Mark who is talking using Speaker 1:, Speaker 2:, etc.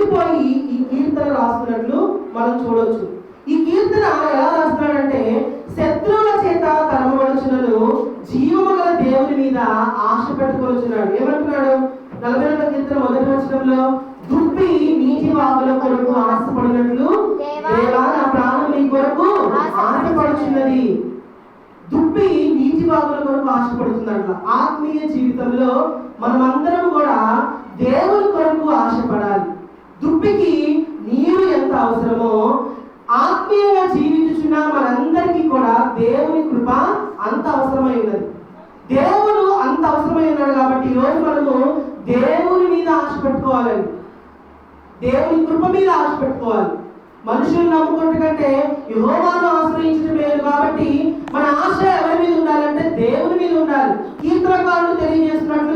Speaker 1: పొంగిపోయి ఈ కీర్తన రాస్తున్నట్లు మనం చూడొచ్చు. ఈ కీర్తన ఎలా రాస్తున్నాడంటే శత్రువుల చేత తరమబడుచున్నను జీవము గల దేవుని మీద ఆశ పెట్టుకొచ్చున్నాడు ఏమంటున్నాడు? నలభై రెండవ కీర్తన మొదటి వచనంలో దుప్పి నీటి వాగుల కొరకు ఆశపడినట్లు దేవా నా ప్రాణం నీ కొరకు ఆశపడుచున్నది. దుప్పి నీటి వాగుల కొరకు ఆశపడుతుందంట. ఆత్మీయ జీవితంలో మనమందరం కూడా దేవుని కొరకు ఆశపడాలి. దుప్పికి నీరు ఎంత అవసరమో ఆత్మీయంగా జీవించుచున్న మనందరికీ కూడా దేవుని కృప అంత అవసరమై ఉన్నది. దేవుడు అంత అవసరమై ఉన్నాడు కాబట్టి ఈరోజు మనము దేవుని మీద ఆశ పెట్టుకోవాలండి. దేవుని కృప మీద ఆశ పెట్టుకోవాలి. మనుషులు నమ్ముకుంటే కంటే ఆశ్రయించడం మేలు కాబట్టి మన ఆశ ఎవరి మీద ఉండాలంటే దేవుని మీద ఉండాలి. కీర్తనకారులు తెలియజేస్తున్నట్లు